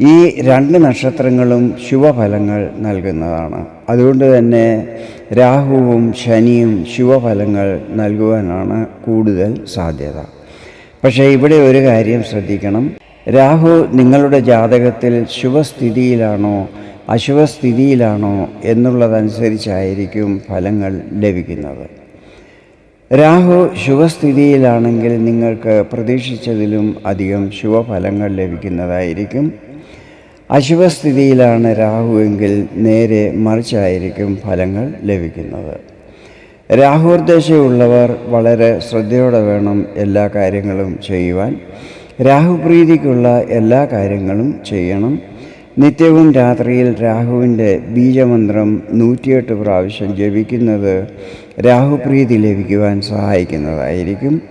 ഈ രണ്ട് നക്ഷത്രങ്ങളും ശുഭഫലങ്ങൾ നൽകുന്നതാണ്. അതുകൊണ്ട് തന്നെ രാഹുവും ശനിയും ശുഭഫലങ്ങൾ നൽകുവാനാണ് കൂടുതൽ സാധ്യത. പക്ഷേ ഇവിടെ ഒരു കാര്യം ശ്രദ്ധിക്കണം. രാഹു നിങ്ങളുടെ ജാതകത്തിൽ ശുഭസ്ഥിതിയിലാണോ അശുഭസ്ഥിതിയിലാണോ എന്നുള്ളതനുസരിച്ചായിരിക്കും ഫലങ്ങൾ ലഭിക്കുന്നത്. രാഹു ശുഭസ്ഥിതിയിലാണെങ്കിൽ നിങ്ങൾക്ക് പ്രതീക്ഷിച്ചതിലും അധികം ശുഭഫലങ്ങൾ ലഭിക്കുന്നതായിരിക്കും. അശുഭസ്ഥിതിയിലാണ് രാഹുവെങ്കിൽ നേരെ മറിച്ചായിരിക്കും ഫലങ്ങൾ ലഭിക്കുന്നത്. രാഹുർദ്ദേശമുള്ളവർ വളരെ ശ്രദ്ധയോടെ വേണം എല്ലാ കാര്യങ്ങളും ചെയ്യുവാൻ. രാഹുപ്രീതിക്കുള്ള എല്ലാ കാര്യങ്ങളും ചെയ്യണം. നിത്യവും രാത്രിയിൽ രാഹുവിന്റെ ബീജമന്ത്രം നൂറ്റിയെട്ട് പ്രാവശ്യം ജപിക്കുന്നത് രാഹുപ്രീതി ലഭിക്കുവാൻ സഹായിക്കുന്നതായിരിക്കും.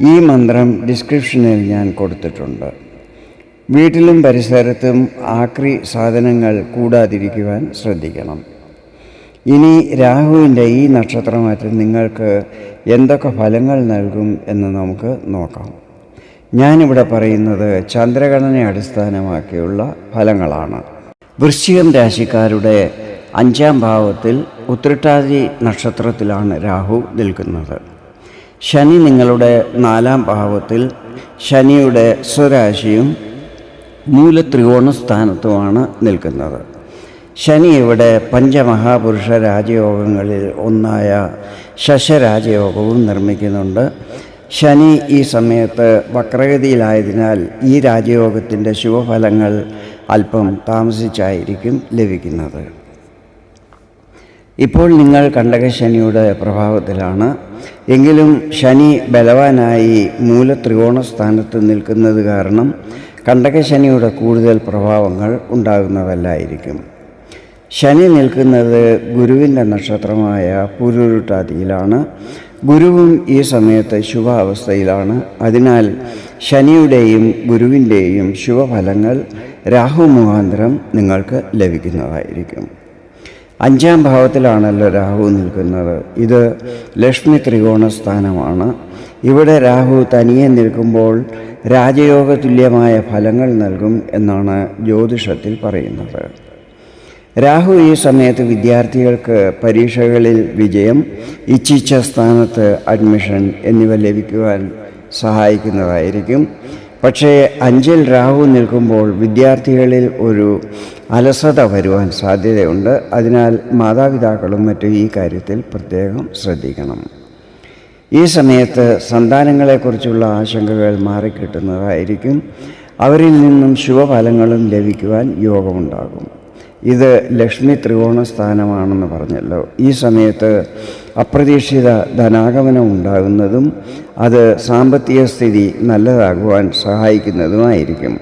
ഈ മന്ത്രം ഡിസ്ക്രിപ്ഷനിൽ ഞാൻ കൊടുത്തിട്ടുണ്ട്. വീട്ടിലും പരിസരത്തും ആക്രി സാധനങ്ങൾ കൂടാതിരിക്കുവാൻ ശ്രദ്ധിക്കണം. ഇനി രാഹുവിന്റെ ഈ നക്ഷത്രമാറ്റം നിങ്ങൾക്ക് എന്തൊക്കെ ഫലങ്ങൾ നൽകും എന്ന് നമുക്ക് നോക്കാം. ഞാനിവിടെ പറയുന്നത് ചന്ദ്രഗണനെ അടിസ്ഥാനമാക്കിയുള്ള ഫലങ്ങളാണ്. വൃശ്ചികം രാശിക്കാരുടെ അഞ്ചാം ഭാവത്തിൽ ഉത്രട്ടാതി നക്ഷത്രത്തിലാണ് രാഹു നിൽക്കുന്നത്. ശനി നിങ്ങളുടെ നാലാം ഭാവത്തിൽ ശനിയുടെ സ്വരാശിയും മൂലത്രികോണ സ്ഥാനത്തുമാണ് നിൽക്കുന്നത്. ശനി ഇവിടെ പഞ്ചമഹാപുരുഷ രാജയോഗങ്ങളിൽ ഒന്നായ ശശരാജയോഗവും നിർമ്മിക്കുന്നുണ്ട്. ശനി ഈ സമയത്ത് വക്രഗതിയിലായതിനാൽ ഈ രാജയോഗത്തിന്റെ ശുഭഫലങ്ങൾ അല്പം താമസിച്ചായിരിക്കും ലഭിക്കുന്നത്. ഇപ്പോൾ നിങ്ങൾ കണ്ടകശനിയുടെ പ്രഭാവത്തിലാണ്. എങ്കിലും ശനി ബലവാനായി മൂലത്രികോണ സ്ഥാനത്ത് നിൽക്കുന്നത് കാരണം കണ്ടകശനിയുടെ കൂടുതൽ പ്രഭാവങ്ങൾ ഉണ്ടാകുന്നതല്ലായിരിക്കും. ശനി നിൽക്കുന്നത് ഗുരുവിന്റെ നക്ഷത്രമായ പുരുരുട്ടാതിയിലാണ്. ഗുരുവും ഈ സമയത്ത് ശുഭാവസ്ഥയിലാണ്. അതിനാൽ ശനിയുടെയും ഗുരുവിന്റെയും ശുഭഫലങ്ങൾ രാഹു മുഖാന്തരം നിങ്ങൾക്ക് ലഭിക്കുന്നതായിരിക്കും. അഞ്ചാം ഭാവത്തിലാണല്ലോ രാഹു നിൽക്കുന്നത്. ഇത് ലക്ഷ്മി ത്രികോണ സ്ഥാനമാണ്. ഇവിടെ രാഹു തനിയെ നിൽക്കുമ്പോൾ രാജയോഗ തുല്യമായ ഫലങ്ങൾ നൽകും എന്നാണ് ജ്യോതിഷത്തിൽ പറയുന്നത്. രാഹു ഈ സമയത്ത് വിദ്യാർത്ഥികൾക്ക് പരീക്ഷകളിൽ വിജയം ഇച്ഛിച്ച സ്ഥാനത്ത് അഡ്മിഷൻ എന്നിവ ലഭിക്കുവാൻ സഹായിക്കുന്നതായിരിക്കും. പക്ഷേ അഞ്ചിൽ രാഹു നിൽക്കുമ്പോൾ വിദ്യാർത്ഥികളിൽ ഒരു അലസത വരുവാൻ സാധ്യതയുണ്ട്. അതിനാൽ മാതാപിതാക്കളും മറ്റും ഈ കാര്യത്തിൽ പ്രത്യേകം ശ്രദ്ധിക്കണം. ഈ സമയത്ത് സന്താനങ്ങളെക്കുറിച്ചുള്ള ആശങ്കകൾ മാറിക്കിട്ടുന്നതായിരിക്കും. അവരിൽ നിന്നും ശുഭഫലങ്ങളും ലഭിക്കുവാൻ യോഗമുണ്ടാകും. ഇത് ലക്ഷ്മി ത്രികോണ സ്ഥാനമാണെന്ന് പറഞ്ഞല്ലോ. ഈ സമയത്ത് അപ്രതീക്ഷിത ധനാഗമനം ഉണ്ടാകുന്നതും അത് സാമ്പത്തിക സ്ഥിതി നല്ലതാകുവാൻ സഹായിക്കുന്നതുമായിരിക്കും.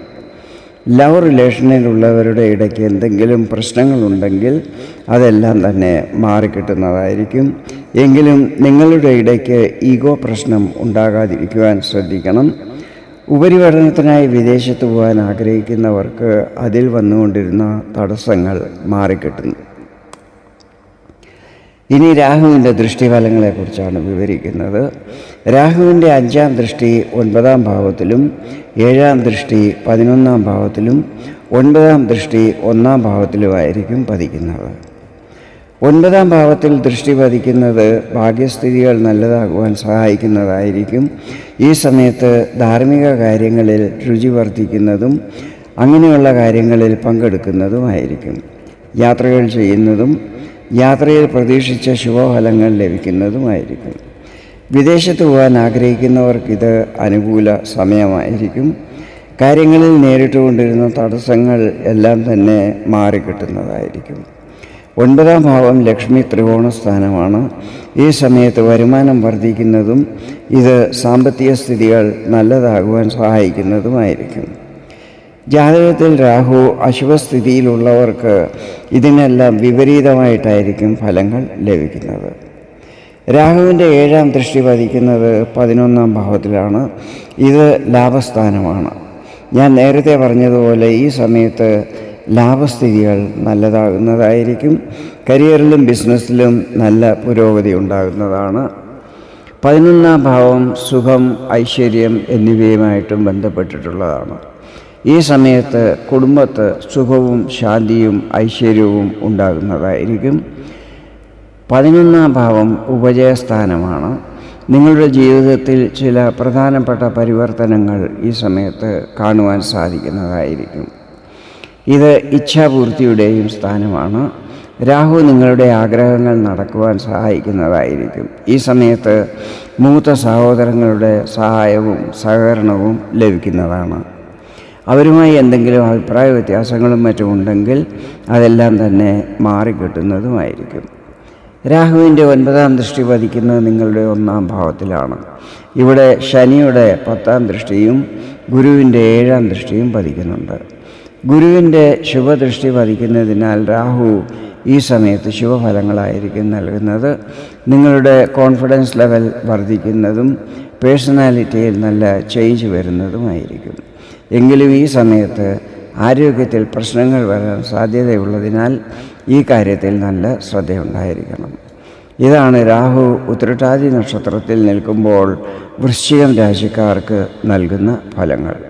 ലവ് റിലേഷനിലുള്ളവരുടെ ഇടയ്ക്ക് എന്തെങ്കിലും പ്രശ്നങ്ങളുണ്ടെങ്കിൽ അതെല്ലാം തന്നെ മാറിക്കിട്ടുന്നതായിരിക്കും. എങ്കിലും നിങ്ങളുടെ ഇടയ്ക്ക് ഈഗോ പ്രശ്നം ഉണ്ടാകാതിരിക്കുവാൻ ശ്രദ്ധിക്കണം. ഉപരിപഠനത്തിനായി വിദേശത്ത് പോകാൻ ആഗ്രഹിക്കുന്നവർക്ക് അതിൽ വന്നുകൊണ്ടിരുന്ന തടസ്സങ്ങൾ മാറിക്കിട്ടുന്നു. ഇനി രാഹുവിന്റെ ദൃഷ്ടിഫലങ്ങളെക്കുറിച്ചാണ് വിവരിക്കുന്നത്. രാഹുവിന്റെ അഞ്ചാം ദൃഷ്ടി ഒൻപതാം ഭാവത്തിലും ഏഴാം ദൃഷ്ടി പതിനൊന്നാം ഭാവത്തിലും ഒൻപതാം ദൃഷ്ടി ഒന്നാം ഭാവത്തിലുമായിരിക്കും പതിക്കുന്നത്. ഒൻപതാം ഭാവത്തിൽ ദൃഷ്ടി പതിക്കുന്നത് ഭാഗ്യസ്ഥിതികൾ നല്ലതാകുവാൻ സഹായിക്കുന്നതായിരിക്കും. ഈ സമയത്ത് ധാർമ്മിക കാര്യങ്ങളിൽ രുചി വർദ്ധിക്കുന്നതും അങ്ങനെയുള്ള കാര്യങ്ങളിൽ പങ്കെടുക്കുന്നതുമായിരിക്കും. യാത്രകൾ ചെയ്യുന്നതും യാത്രയിൽ പ്രതീക്ഷിച്ച ശുഭഫലങ്ങൾ ലഭിക്കുന്നതുമായിരിക്കും. വിദേശത്ത് പോകാൻ ആഗ്രഹിക്കുന്നവർക്ക് ഇത് അനുകൂല സമയമായിരിക്കും. കാര്യങ്ങളിൽ നേരിട്ടുകൊണ്ടിരുന്ന തടസ്സങ്ങൾ എല്ലാം തന്നെ മാറിക്കിട്ടുന്നതായിരിക്കും. ഒൻപതാം ഭാവം ലക്ഷ്മി ത്രികോണ സ്ഥാനമാണ്. ഈ സമയത്ത് വരുമാനം വർദ്ധിക്കുന്നതും ഇത് സാമ്പത്തിക സ്ഥിതികൾ നല്ലതാകുവാൻ സഹായിക്കുന്നതുമായിരിക്കും. ജാതകത്തിൽ രാഹു അശുഭസ്ഥിതിയിലുള്ളവർക്ക് ഇതിനെല്ലാം വിപരീതമായിട്ടായിരിക്കും ഫലങ്ങൾ ലഭിക്കുന്നത്. രാഹുവിന്റെ ഏഴാം ദൃഷ്ടി പതിക്കുന്നത് പതിനൊന്നാം ഭാവത്തിലാണ്. ഇത് ലാഭസ്ഥാനമാണ്. ഞാൻ നേരത്തെ പറഞ്ഞതുപോലെ ഈ സമയത്ത് ലാഭസ്ഥിതികൾ നല്ലതാകുന്നതായിരിക്കും. കരിയറിലും ബിസിനസ്സിലും നല്ല പുരോഗതി ഉണ്ടാകുന്നതാണ്. പതിനൊന്നാം ഭാവം സുഖം ഐശ്വര്യം എന്നിവയുമായിട്ടും ബന്ധപ്പെട്ടിട്ടുള്ളതാണ്. ഈ സമയത്ത് കുടുംബത്ത് സുഖവും ശാന്തിയും ഐശ്വര്യവും ഉണ്ടാകുന്നതായിരിക്കും. പതിനൊന്നാം ഭാവം ഉപജയസ്ഥാനമാണ്. നിങ്ങളുടെ ജീവിതത്തിൽ ചില പ്രധാനപ്പെട്ട പരിവർത്തനങ്ങൾ ഈ സമയത്ത് കാണുവാൻ സാധിക്കുന്നതായിരിക്കും. ഇത് ഇച്ഛാപൂർത്തിയുടെയും സ്ഥാനമാണ്. രാഹു നിങ്ങളുടെ ആഗ്രഹങ്ങൾ നടക്കുവാൻ സഹായിക്കുന്നതായിരിക്കും. ഈ സമയത്ത് മൂത്ത സഹോദരങ്ങളുടെ സഹായവും സഹകരണവും ലഭിക്കുന്നതാണ്. അവരുമായി എന്തെങ്കിലും അഭിപ്രായ വ്യത്യാസങ്ങളും മറ്റും ഉണ്ടെങ്കിൽ അതെല്ലാം തന്നെ മാറിക്കിട്ടുന്നതുമായിരിക്കും. രാഹുവിന്റെ ഒൻപതാം ദൃഷ്ടി പതിക്കുന്നത് നിങ്ങളുടെ ഒന്നാം ഭാവത്തിലാണ്. ഇവിടെ ശനിയുടെ പത്താം ദൃഷ്ടിയും ഗുരുവിന്റെ ഏഴാം ദൃഷ്ടിയും പതിക്കുന്നുണ്ട്. ഗുരുവിന്റെ ശുഭദൃഷ്ടി പതിക്കുന്നതിനാൽ രാഹു ഈ സമയത്ത് ശുഭഫലങ്ങളായിരിക്കും നൽകുന്നത്. നിങ്ങളുടെ കോൺഫിഡൻസ് ലെവൽ വർദ്ധിക്കുന്നതും പേഴ്സണാലിറ്റിയിൽ നല്ല ചേഞ്ച് വരുന്നതുമായിരിക്കും. എങ്കിലും ഈ സമയത്ത് ആരോഗ്യത്തിൽ പ്രശ്നങ്ങൾ വരാൻ സാധ്യതയുള്ളതിനാൽ ഈ കാര്യത്തിൽ നല്ല ശ്രദ്ധയുണ്ടായിരിക്കണം. ഇതാണ് രാഹു ഉത്രട്ടാതി നക്ഷത്രത്തിൽ നിൽക്കുമ്പോൾ വൃശ്ചികം രാശിക്കാർക്ക് നൽകുന്ന ഫലങ്ങൾ.